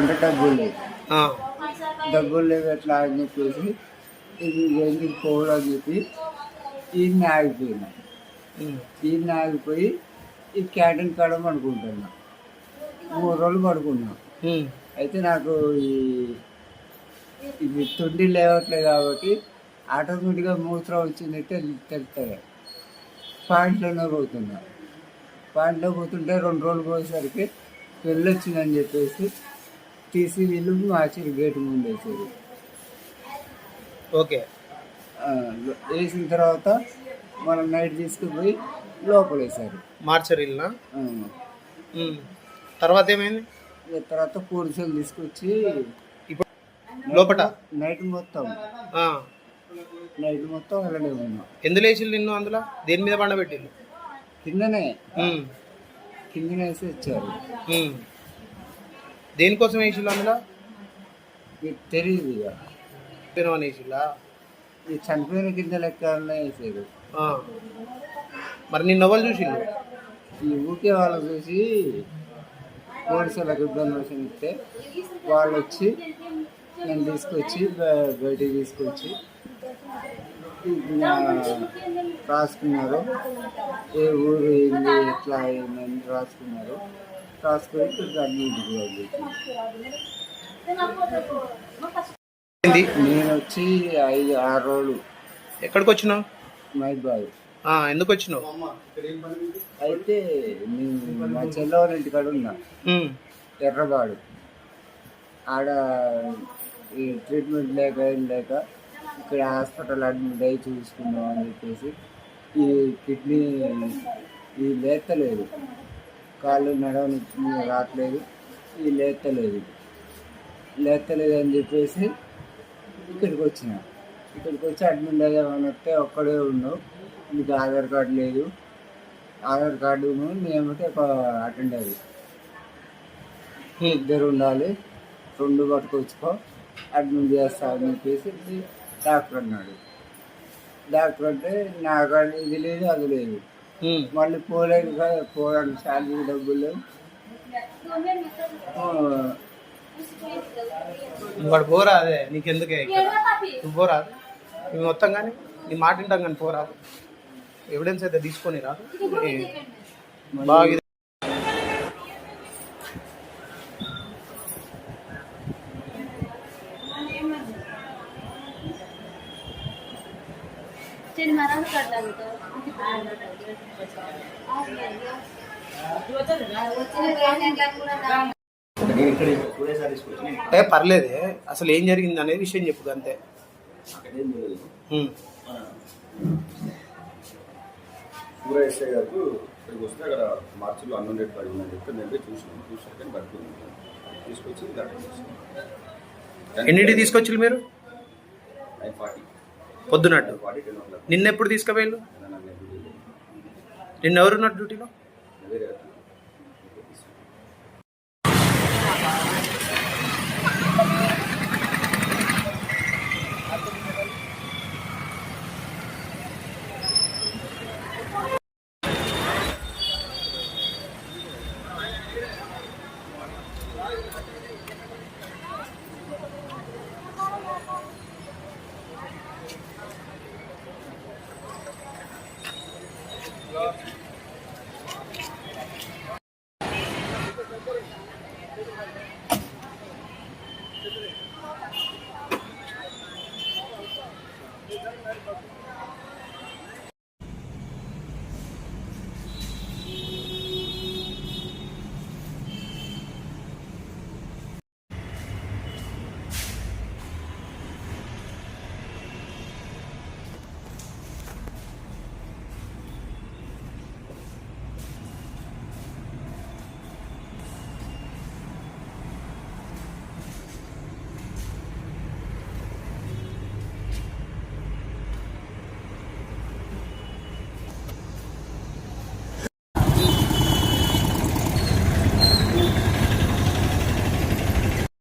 అంటే డబ్బులు లేవు. డబ్బులు లేవు ఎట్లా అని చెప్పేసి ఇది ఎందుకు పోవడం అని చెప్పి ఈయన ఆగిపోయినా. ఈయన ఆగిపోయి ఈ క్యాంటీన్ కాడ పడుకుంటున్నా. మూడు రోజులు పడుకున్నా. అయితే నాకు ఈ ఇది తుండి లేవట్లేదు కాబట్టి ఆటోమేటిక్గా మూత్రం వచ్చిందంటే తెలుస్తుంది పాయింట్లోనే పోతున్నా. పాయింట్లో పోతుంటే రెండు రోజులు పోయేసరికి వెళ్ళొచ్చిందని చెప్పేసి తీసి వీళ్ళు మార్చారు గేట్ ముందు వేసారు ఓకే. వేసిన తర్వాత మనం నైట్ తీసుకుపోయి లోపల వేసారు ఉమ్, తర్వాత ఏమైంది? తర్వాత పోలీసులు తీసుకొచ్చి ఇప్పుడు లోపట? నైట్ మొత్తం. నైట్ మొత్తం అలానే ఉన్నాం. ఎందులో వేసిల్లు నిన్ను అందులో? దేని మీద పండబెట్టిల్లు కిందనే. కిందనే వేసి వచ్చారు. దేనికోసం వేసిల్లు అందులో? మీకు తెలియదు ఇక. వేసిల్లా ఈ చనిపోయిన కింద లెక్క వేసారు ఆ. మరి నిన్న ఎవరు చూసిల్లు ఈ ఊకే వాళ్ళు చూసి పోలీసులకు ఇన్ఫర్మేషన్ ఇస్తే వాళ్ళు వచ్చి నేను తీసుకొచ్చి బయటికి తీసుకొచ్చి రాసుకున్నారు. ఏ ఊరు ఏంది ఎట్లా అయిందని రాసుకున్నారు. నేను వచ్చి ఐదు ఆరు రోజులు. ఎక్కడికి వచ్చినావు మైబాద్ ఆ, ఎందుకు వచ్చినావు అయితే మా చెల్లెవాళ్ళ ఇంటికాడ ఉన్నా. ఎర్రబాడు. ఆడ ఈ ట్రీట్మెంట్ లేక ఏం లేక ఇక్కడ హాస్పిటల్ అడ్మిట్ అయ్యి చూసుకున్నాం అని చెప్పేసి ఈ కిడ్నీ ఈ లేతలేదు కాళ్ళు నడవని రావట్లేదు. ఇది లేతలేదు లేతలేదు అని చెప్పేసి ఇక్కడికి వచ్చిన. ఇక్కడికి వచ్చి అడ్మిట్ అయ్యామని వస్తే ఒక్కడే ఉన్నావు మీకు ఆధార్ కార్డు లేదు. ఆధార్ కార్డు మేమైతే ఒక అటెండ్ అయ్యి ఇద్దరు ఉండాలి. రెండు పట్టుకొచ్చుకో. అడ్మిట్ చేస్తా అని చెప్పేసి డాక్టర్ అన్నాడు. డాక్టర్ అంటే నాకు కార్డు ఇది లేదు అది లేదు. మళ్ళీ పోలేదు కదా పోరాడు శాలరీ డబ్బులు. వాడు పోరా అదే నీకెందుకే నువ్వు పోరాదు ఇవి మొత్తం కానీ నీ మాట వింటాం కానీ పోరాదు ఎవిడెన్స్ అయితే తీసుకొని రాదు బాగా మరాలు కట్టాలి ఏ పర్లేదే. అసలు ఏం జరిగింది అనేది విషయం చెప్పు అంతే. ఉమ్, ఊర ఎస్ఐ గారు ఇక్కడికి వస్తే అక్కడ మార్చిలో అన్నం రేట్ పడి ఉందని చెప్పి నేను పోయి చూసినాను. చూసాక కానీ పడుతుంది తీసుకొచ్చి దాంట్లో ఎన్నింటి తీసుకొచ్చి మీరు? Nine forty. పొద్దునట్టు. Forty ten o'clock. నిన్న ఎప్పుడు తీసుకుపోయారు నిన్న ఎవరున్నారు డ్యూటీలో